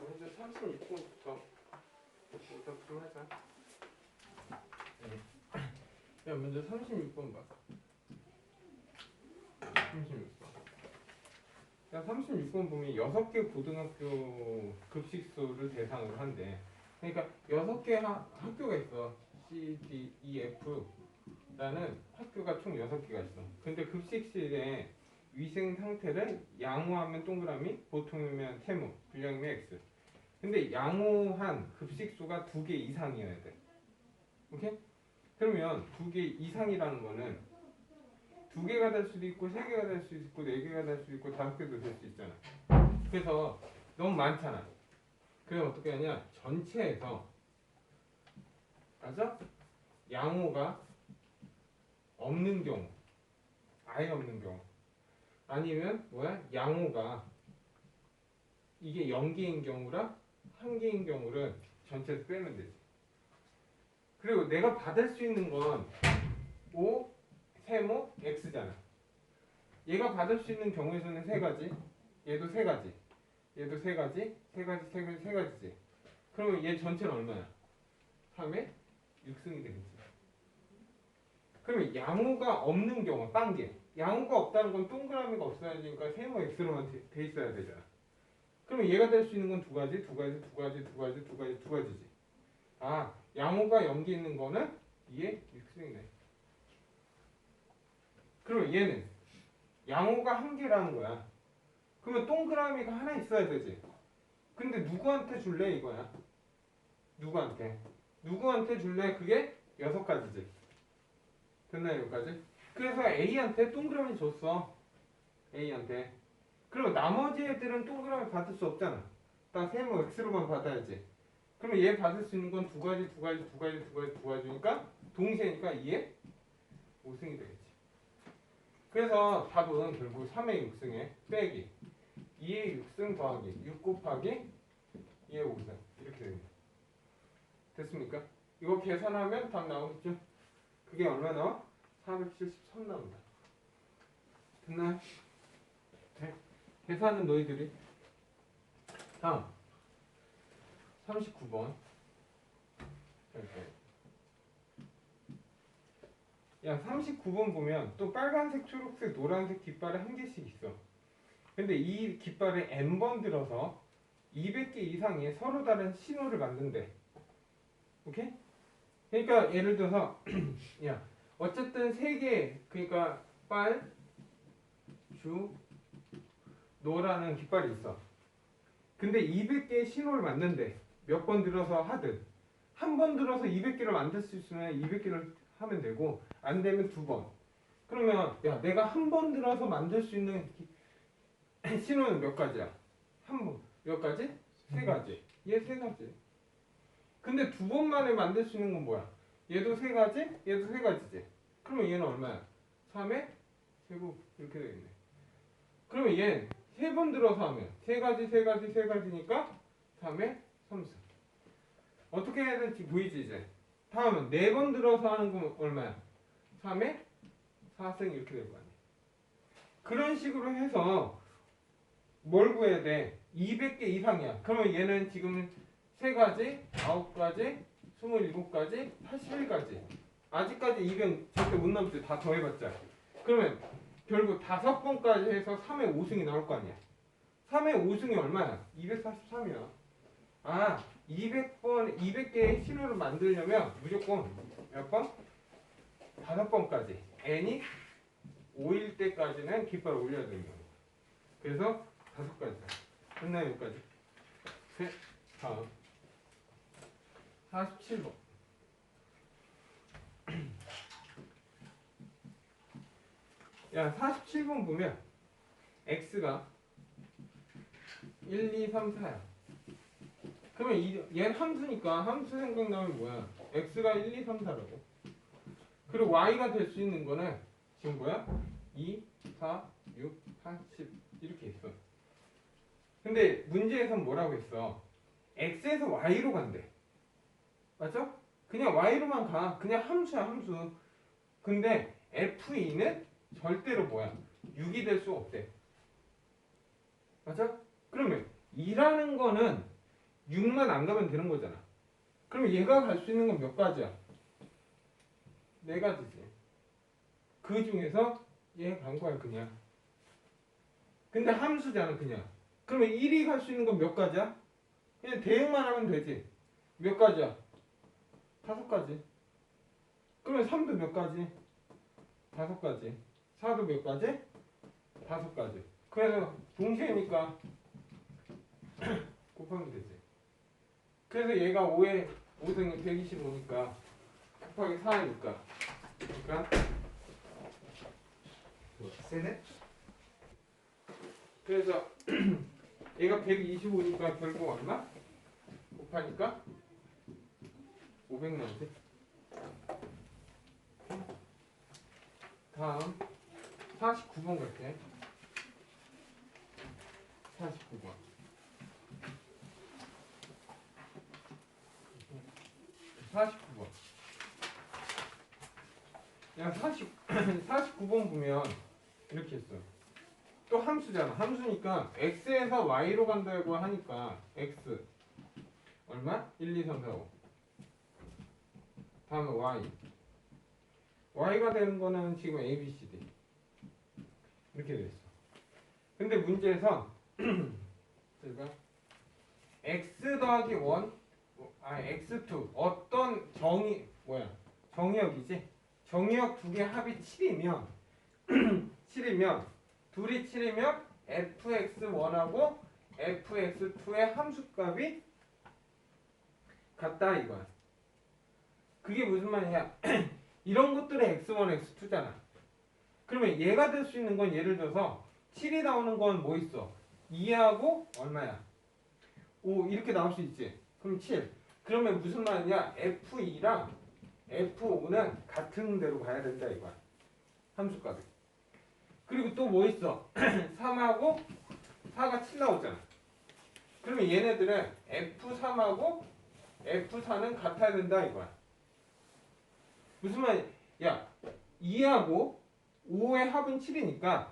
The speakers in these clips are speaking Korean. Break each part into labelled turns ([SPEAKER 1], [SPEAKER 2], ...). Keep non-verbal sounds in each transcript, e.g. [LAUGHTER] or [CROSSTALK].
[SPEAKER 1] 먼저 36번부터 일단 풀어하자. 네. 야, 먼저 36번 봐. 36번. 야, 36번 보면 6개 고등학교 급식소를 대상으로 한대. 그러니까 6개 하, 학교가 있어. C, D, E, F. 라는 학교가 총 6개가 있어. 근데 급식실에 위생 상태를 양호하면 동그라미, 보통이면 세모, 불량이면 X. 근데 양호한 급식소가 두 개 이상이어야 돼. 오케이? 그러면 두 개 이상이라는 거는 두 개가 될 수도 있고 세 개가 될 수도 있고 네 개가 될 수도 있고 다섯 개도 될 수 있잖아. 그래서 너무 많잖아. 그래서 어떻게 하냐? 전체에서 맞아? 양호가 없는 경우, 아예 없는 경우, 아니면 뭐야? 양호가 이게 0개인 경우랑 한 개인 경우를 전체에서 빼면 되지. 그리고 내가 받을 수 있는 건 O, 세모, X잖아. 얘가 받을 수 있는 경우에서는 세 가지, 얘도 세 가지, 얘도 세 가지, 세 가지, 세 가지, 세 가지지. 그러면 얘 전체는 얼마야? 3에 6승이 되겠지. 그러면 양호가 없는 경우, 빵개. 양호가 없다는 건 동그라미가 없어야 되니까 세모 X로만 돼- 돼 있어야 되잖아. 그러면 얘가 될 수 있는 건 두 가지, 두 가지, 두 가지, 두 가지, 두 가지, 두 가지지. 아, 양호가 연기 있는 거는 2에 6승이네. 그럼 얘는 양호가 한 개라는 거야. 그러면 동그라미가 하나 있어야 되지. 근데 누구한테 줄래 이거야? 누구한테? 누구한테 줄래? 그게 여섯 가지지. 됐나요 여기까지? 그래서 A한테 동그라미 줬어. A한테. 그리고 나머지 애들은 동그라미 받을 수 없잖아. 다 세모 X로만 받아야지. 그러면 얘 받을 수 있는 건 두 가지, 두 가지, 두 가지, 두 가지, 두 가지니까 동시에니까 2에 5승이 되겠지. 그래서 답은 결국 3의 6승에 빼기 2의 6승 더하기 6 곱하기 2의 5승 이렇게 됩니다. 됐습니까? 이거 계산하면 답 나오겠죠? 그게 얼마 나와? 473 나온다. 됐나요? 네. 계산은 너희들이 다음 39번 야 39번 보면 또 빨간색, 초록색, 노란색 깃발이 한 개씩 있어 근데 이 깃발을 n번 들어서 200개 이상의 서로 다른 신호를 만든대 오케이? 그러니까 예를 들어서 [CLEARS THROAT] 야 어쨌든 세 개 그러니까 빨, 주, 노라는 깃발이 있어 근데 200개의 신호를 만든대 몇 번 들어서 하든 한 번 들어서 200개를 만들 수 있으면 200개를 하면 되고 안 되면 두 번. 그러면 야 내가 한 번 들어서 만들 수 있는 기- [CLEARS THROAT] 신호는 몇 가지야? 한 번. 몇 가지? 세 가지. 얘 세 가지. 근데 두 번 만에 만들 수 있는 건 뭐야? 얘도 세 가지, 얘도 세 가지지. 그러면 얘는 얼마야? 3의 제곱 이렇게 되겠네. 그러면 얘는 세 번 들어서 하면 세 가지, 세 가지, 세 가지니까 3의 3승. 어떻게 해야 될지 보이지 이제. 다음은 네 번 들어서 하는 건 얼마야? 3에 4승 이렇게 될 거 아니야. 그런 식으로 해서 뭘 구해야 돼? 200개 이상이야. 그러면 얘는 지금 세 가지, 아홉 가지, 27가지, 81가지. 아직까지 200 절대 못 넘지. 다 더해봤자. 그러면 결국 다섯 번까지 해서 3의 5승이 나올 거 아니야. 3의 5승이 얼마야? 243이야. 아, 200번, 200개의 신호를 만들려면 무조건 몇 번? 다섯 번까지. n이 5일 때까지는 깃발을 올려야 되는 거예요. 그래서 다섯 가지. 끝나요, 여기까지. 셋, 다음. 47번. 야, 47번 보면 x가 1, 2, 3, 4야. 그러면 이, 얘는 함수니까 함수 생각나면 뭐야? x가 1, 2, 3, 4라고. 그리고 y가 될 수 있는 거는 지금 뭐야? 2, 4, 6, 8, 10 이렇게 있어. 근데 문제에선 뭐라고 했어? x에서 y로 간대. 맞죠? 그냥 y로만 가. 그냥 함수야 함수. 근데 f2는 절대로 뭐야? 6이 될 수 없대. 맞아? 그러면 2라는 거는 6만 안 가면 되는 거잖아. 그럼 얘가 갈 수 있는 건 몇 가지야? 네 가지지. 그 중에서 얘 간 거야 그냥. 근데 함수잖아 그냥. 그러면 1이 갈 수 있는 건 몇 가지야? 그냥 대응만 하면 되지. 몇 가지야? 다섯 가지. 그러면 3도 몇 가지? 다섯 가지. 4도 몇 가지? 다섯 가지. 그래서 동시에니까 [CLEARS THROAT] 곱하면 되지. 그래서 얘가 5에 5등이 125니까 곱하기 4니까 그러니까
[SPEAKER 2] 세네?
[SPEAKER 1] 그래서 [CLEARS THROAT] 얘가 125니까 결국 얼마? 곱하니까 500 나오지. 다음 49번 같아. 49번. 사십구 번. 야, 40, 49번 [CLEARS THROAT] 보면 이렇게 했어. 또 함수잖아. 함수니까 x에서 y로 간다고 하니까 x 얼마? 1, 2, 3, 4, 5. 다음에 y. y가 되는 거는 지금 a, b, c, d. 이렇게 돼 있어. 근데 문제에서 [CLEARS THROAT] x 더하기 1, 아 x2 어떤 정의 뭐야? 정의역이지? 정의역 두 개 합이 7이면 7이면 [CLEARS THROAT] 둘이 7이면 fx1하고 fx2의 함수값이 같다 이거야. 그게 무슨 말이냐? [CLEARS THROAT] 이런 것들의 x1, x2잖아. 그러면 얘가 될 수 있는 건 예를 들어서 7이 나오는 건 뭐 있어? 2하고 얼마야? 5 이렇게 나올 수 있지. 그럼 7. 그러면 무슨 말이냐? f2랑 f5는 같은 대로 가야 된다 이거야. 함수값이. 그리고 또 뭐 있어? 3하고 4가 7 나오잖아. 그러면 얘네들은 F3하고 F4는 같아야 된다 이거야. 무슨 말이야? 야, 2하고 5의 합은 7이니까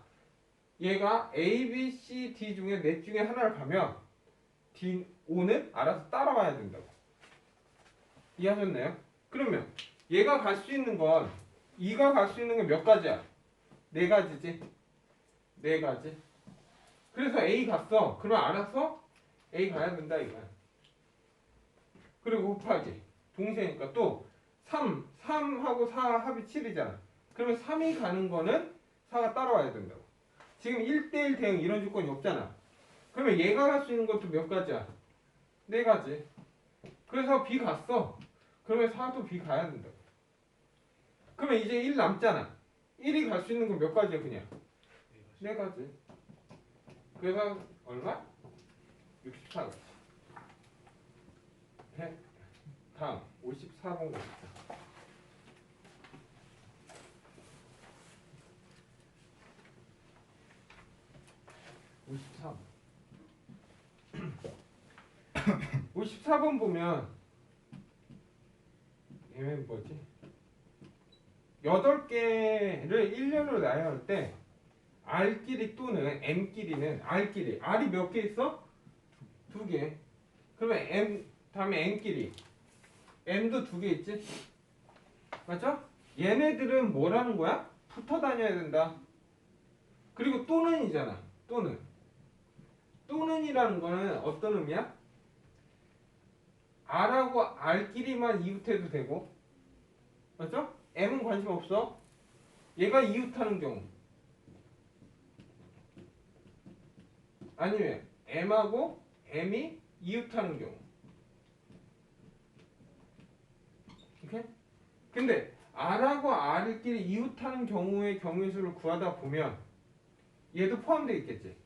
[SPEAKER 1] 얘가 A, B, C, D 중에 넷 중에 하나를 가면 D, 5는 알아서 따라와야 된다고. 이해하셨나요? 그러면 얘가 갈 수 있는 건 2가 갈 수 있는 건 몇 가지야? 네 가지지. 네 가지. 그래서 A 갔어. 그럼 알아서 A 가야 된다 이거야. 그리고 곱하기. 동시에니까 또 3, 3하고 4 합이 7이잖아. 그러면 3이 가는 거는 4가 따라와야 된다고. 지금 1대1 대응 이런 조건이 없잖아. 그러면 얘가 갈 수 있는 것도 몇 가지야? 네 가지. 그래서 B 갔어. 그러면 4도 B 가야 된다고. 그러면 이제 1 남잖아. 1이 갈 수 있는 건 몇 가지야 그냥? 네 가지. 그래서 얼마? 64가지. 해. 다음 54번 봅시다. (54번) [CLEARS THROAT] 54번 보면 얘는 뭐지? 여덟 개를 일렬로 나열할 때 R끼리 또는 M끼리는 R끼리 R이 몇 개 있어? 두 개. 그러면 M 다음에 M끼리 M도 두 개 있지? 맞죠? 얘네들은 뭐라는 거야? 붙어 다녀야 된다. 그리고 또는이잖아. 또는. 또는이라는 거는 어떤 의미야? R하고 R끼리만 이웃해도 되고 맞죠? M은 관심 없어. 얘가 이웃하는 경우. 아니면 M하고 M이 이웃하는 경우. 오케이? 근데 R하고 R끼리 이웃하는 경우의 경우의 수를 구하다 보면 얘도 포함되어 있겠지.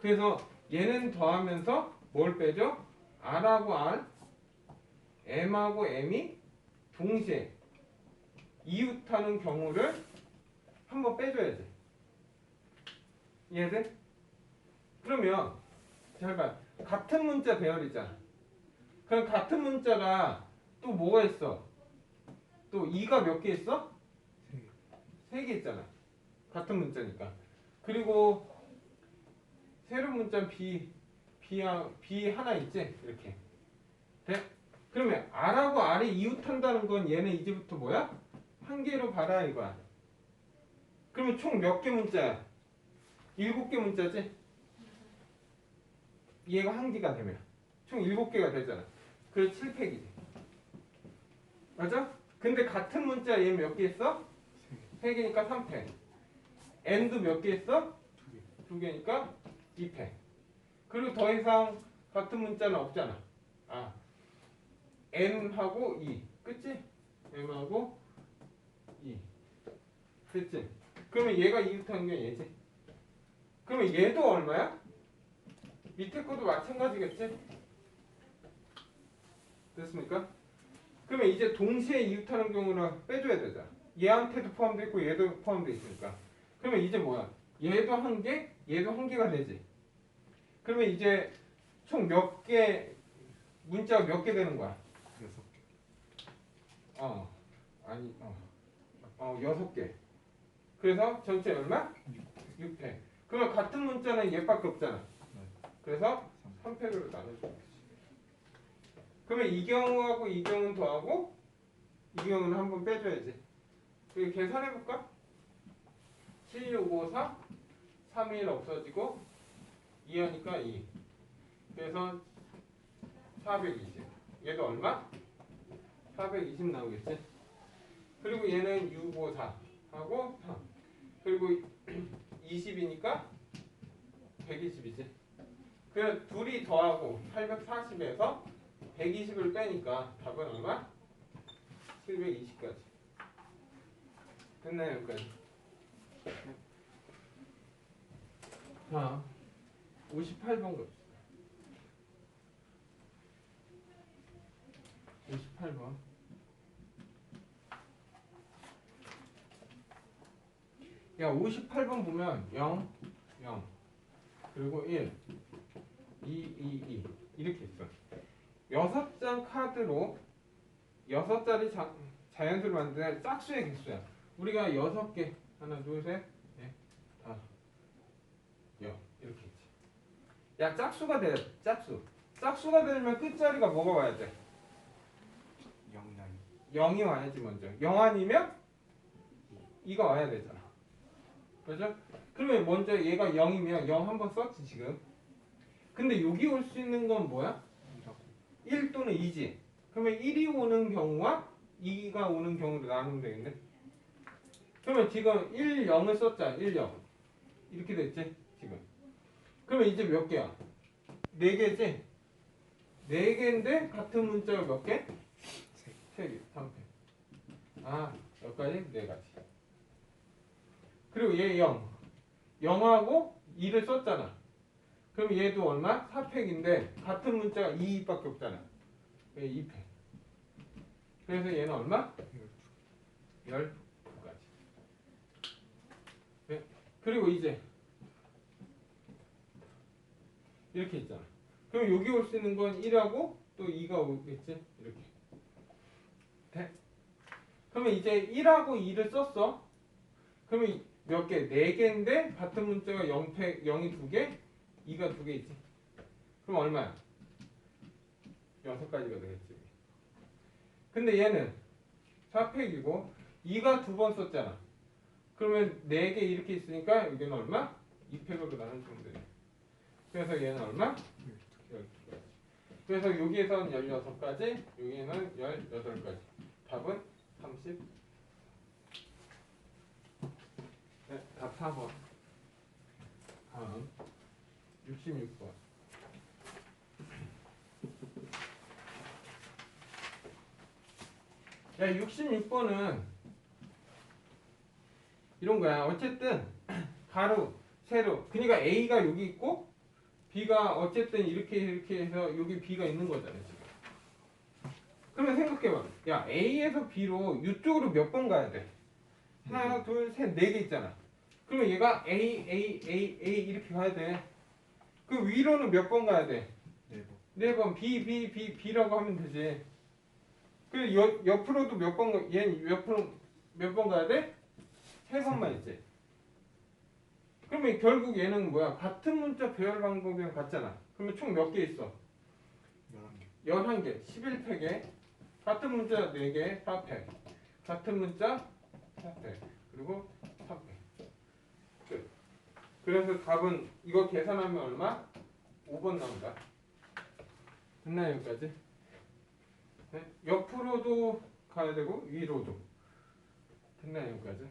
[SPEAKER 1] 그래서 얘는 더하면서 뭘 빼죠? R하고 R, M하고 M이 동시에 이웃하는 경우를 한번 빼줘야지. 이해돼? 그러면 잘 봐. 같은 문자 배열이잖아. 그럼 같은 문자가 또 뭐가 있어? 또 2가 몇 개 있어? 3개 있잖아. 같은 문자니까. 그리고 새로운 문자 B, B, B 하나 있지? 이렇게. 돼? 그러면 R하고 R이 이웃한다는 건 얘는 이제부터 뭐야? 한 개로 봐라 이거야. 그러면 총 몇 개 문자야? 일곱 개 문자지? 얘가 한 개가 되면 총 일곱 개가 되잖아. 그래서 7팩이지. 맞아? 근데 같은 문자 얘 몇 개 있어? 세 개니까 3팩. n도 몇 개 있어? 두 개니까 2팩. 그리고 더 이상 같은 문자는 없잖아. 아, m하고 2. 그치? m하고 2. 됐지? 그러면 얘가 이웃한 게 얘지. 그러면 얘도 얼마야? 밑에 것도 마찬가지겠지? 됐습니까? 그러면 이제 동시에 이웃하는 경우는 빼줘야 되잖아. 얘한테도 포함되어 있고 얘도 포함되어 있으니까. 그러면 이제 뭐야? 얘도 한 개, 얘도 한 개가 되지. 그러면 이제 총 몇 개 문자가 몇 개 되는 거야?
[SPEAKER 2] 여섯 개.
[SPEAKER 1] 어, 아니, 어, 어, 여섯 개. 그래서 전체 얼마? 6팩. 그러면 같은 문자는 얘밖에 없잖아.
[SPEAKER 2] 네.
[SPEAKER 1] 그래서 3팩으로 나눠주면 되지. 그러면 이 경우하고 이 경우는 더하고 이 경우는 한번 빼줘야지. 그 계산해볼까? 7, 6, 5, 4, 3, 1 없어지고 2하니까 2. 그래서 420. 얘도 얼마? 420 나오겠지? 그리고 얘는 6, 5, 4 하고 3. 그리고 [CLEARS THROAT] 20이니까 120이지. 그래서 둘이 더하고 840에서 120을 빼니까 답은 얼마? 720까지. 됐나요 여기까지? 자, 58번 갑시다. 58번. 야, 58번 보면 0, 0, 그리고 1, 2, 2, 2 이렇게 있어. 여섯 장 카드로 여섯 자리 자, 자연수를 만드는 짝수의 개수야. 우리가 여섯 개 하나, 둘, 셋, 넷, 다섯, 여 이렇게 있지. 야, 짝수가 돼. 짝수. 짝수가 되려면 끝자리가 뭐가 와야 돼?
[SPEAKER 2] 영양.
[SPEAKER 1] 0이 와야지 먼저. 0 아니면 2가 와야 되잖아. 그죠? 그러면 먼저 얘가 0이면 0 한번 썼지 지금. 근데 여기 올 수 있는 건 뭐야?
[SPEAKER 2] 이라고.
[SPEAKER 1] 1 또는 2지. 그러면 1이 오는 경우와 2가 오는 경우로 나누면 되겠네. 그러면 지금 1, 0을 썼잖아. 1, 0. 이렇게 됐지? 그러면 이제 몇 개야? 4개지? 4개인데 같은 문자가 몇 개?
[SPEAKER 2] 세.
[SPEAKER 1] 3개. 3개. 아, 여기까지 4가지. 그리고 얘 0. 0하고 2를 썼잖아. 그럼 얘도 얼마? 4팩인데 같은 문자가 2밖에 없잖아. 2팩. 그래서 얘는 얼마? 12가지. 네. 그리고 이제 이렇게 있잖아. 그럼 여기 올 수 있는 건 1하고 또 2가 오겠지? 이렇게. 돼? 그러면 이제 1하고 2를 썼어. 그러면 몇 개? 4개인데 같은 문자가 0팩, 0이 2개, 2가 2개 있지. 그럼 얼마야? 6가지가 되겠지. 근데 얘는 4팩이고 2가 두 번 썼잖아. 그러면 4개 이렇게 있으니까 여기는 얼마? 2팩으로 나눠주면 되네. 그래서 얘는 얼마? 12가지. 그래서 여기에서는 16가지, 여기는 18가지. 답은 30. 네, 답 4번. 다음 66번. 야, 66번은 이런 거야. 어쨌든 가로, 세로. 그러니까 A가 여기 있고 B가 어쨌든 이렇게 이렇게 해서 여기 B가 있는 거잖아, 지금. 그러면 생각해봐. 야, A에서 B로 이쪽으로 몇 번 가야 돼? 하나, 둘, 셋, 네 개 있잖아. 그러면 얘가 A, A, A, A 이렇게 가야 돼. 그 위로는 몇 번 가야 돼?
[SPEAKER 2] 네 번.
[SPEAKER 1] 네번 B, B, B, B라고 하면 되지. 그 옆, 옆으로도 몇 번, 가- 얘는 옆으로 몇 번 가야 돼? 세 번만 있지. 그러면 결국 얘는 뭐야? 같은 문자 배열 방법이랑 같잖아. 그러면 총 몇 개 있어?
[SPEAKER 2] 11개
[SPEAKER 1] 11개, 11팩에 같은 문자 4개, 4팩. 같은 문자 4팩. 그리고 3팩. 끝. 그래서 답은 이거 계산하면 얼마? 5번 나온다. 됐나요, 여기까지? 네? 옆으로도 가야 되고 위로도. 됐나요, 여기까지?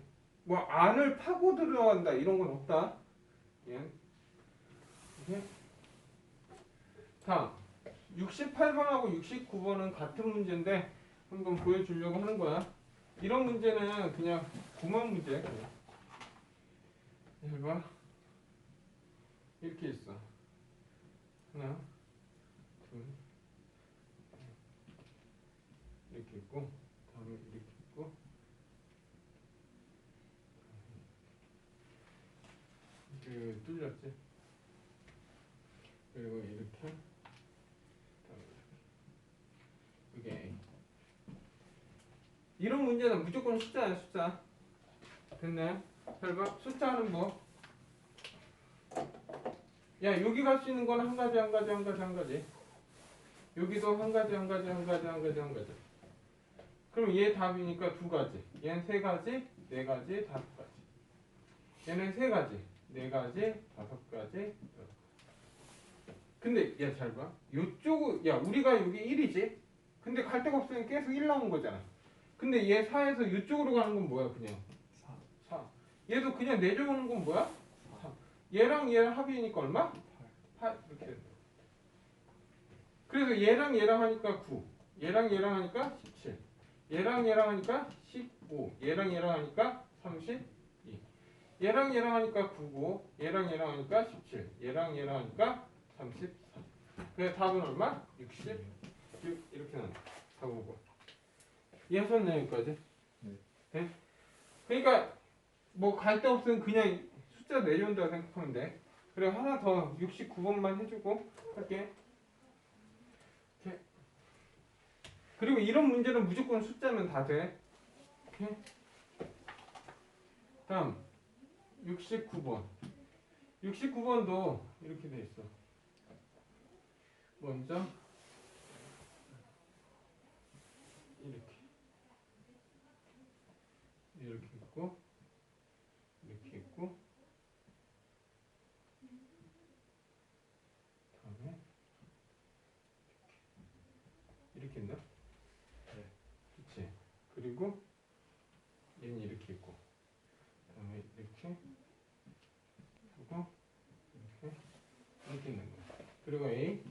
[SPEAKER 1] 뭐 안을 파고 들어간다 이런 건 없다. 예. 다음. 68번하고 69번은 같은 문제인데 한번 보여주려고 하는 거야. 이런 문제는 그냥 구만 문제. 그냥. 해봐. 이렇게 있어. 하나, 둘, 이렇게 있고, 다음에 이렇게 있고, 그 뚫렸지. 그리고 이렇게. 이게 이런 문제는 무조건 숫자야 숫자 됐네 잘 봐. 숫자는 뭐? 야 여기 갈 수 있는 건 한 가지 한 가지 한 가지 한 가지 여기도 한 가지 한 가지 한 가지 한 가지 한 가지 그럼 얘 답이니까 두 가지 얘는 세 가지 네 가지 다섯 가지 얘는 세 가지 네 가지 다섯 가지. 근데 야 잘 봐. 요쪽 야 우리가 여기 1이지. 근데 갈 데가 없으니까 계속 1 나온 거잖아. 근데 얘 4에서 이쪽으로 가는 건 뭐야 그냥
[SPEAKER 2] 4
[SPEAKER 1] 4. 얘도 그냥 내려오는 건 뭐야? 3. 얘랑 얘랑 합이니까 얼마? 8 이렇게 된다. 그래서 얘랑 얘랑 하니까 9. 얘랑 얘랑 하니까 17. 얘랑 얘랑 하니까 15. 얘랑 얘랑 하니까 32. 얘랑 얘랑 하니까 9고 얘랑 얘랑 하니까 17. 얘랑 얘랑 하니까 34. 그래서 답은 얼마? 60. 이렇게 나온다. 답 5번. 이해하셨나요 여기까지?
[SPEAKER 2] 네.
[SPEAKER 1] 네? 그러니까 뭐 갈 데 없으면 그냥 숫자 내려온다고 생각하면 돼. 그래 하나 더 69번만 해주고 할게. 이렇게. 그리고 이런 문제는 무조건 숫자면 다 돼. 오케이. 다음 69번. 69번도 이렇게 돼 있어. 먼저 이렇게 이렇게 있고 이렇게 있고 다음에 이렇게 이렇게 있나?
[SPEAKER 2] 네.
[SPEAKER 1] 그치 그리고 얘는 이렇게 있고 다음에 이렇게 하고 이렇게 이렇게 있는 거야 그리고 A.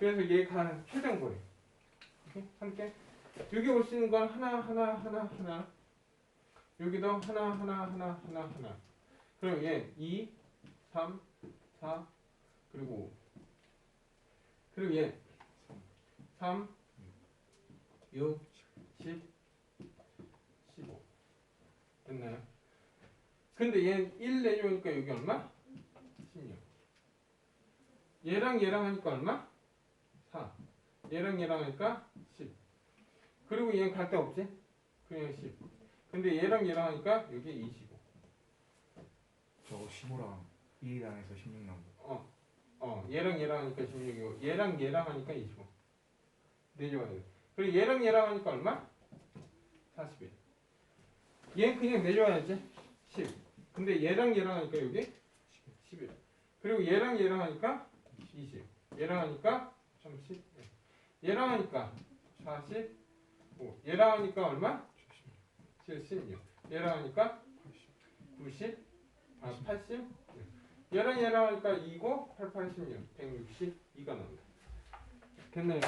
[SPEAKER 1] 그래서 얘가 최단 거리. 함께. 여기 있는 건 하나 하나 하나 하나. 여기도 하나 하나 하나 하나 하나. 그럼 얘 2, 3, 4 그리고 5 그리고 얘 3, 6, 10, 15 됐나요? 근데 얘는 1 내려오니까 여기 얼마? 16 얘랑 얘랑 하니까 얼마? 4 얘랑 얘랑 하니까 10 그리고 얘는 갈 데 없지? 그냥 10 근데 얘랑 얘랑 하니까 여기 25
[SPEAKER 2] 저거 15랑 1이랑 해서 16 나온 거
[SPEAKER 1] 어. 얘랑 얘랑 하니까 16이고 얘랑 얘랑 하니까 25 내려와야 돼 그리고 얘랑 얘랑 하니까 얼마? 41 얘는 그냥 내려와야지. 10 근데 얘랑 얘랑 하니까 여기 11 그리고 얘랑 얘랑 하니까 20 얘랑 하니까 30 얘랑 하니까 45 얘랑 하니까 얼마? 76 얘랑 하니까 90 아 80 얘랑 얘랑 하니까 2고 8, 86 162가 나온다. 됐나요?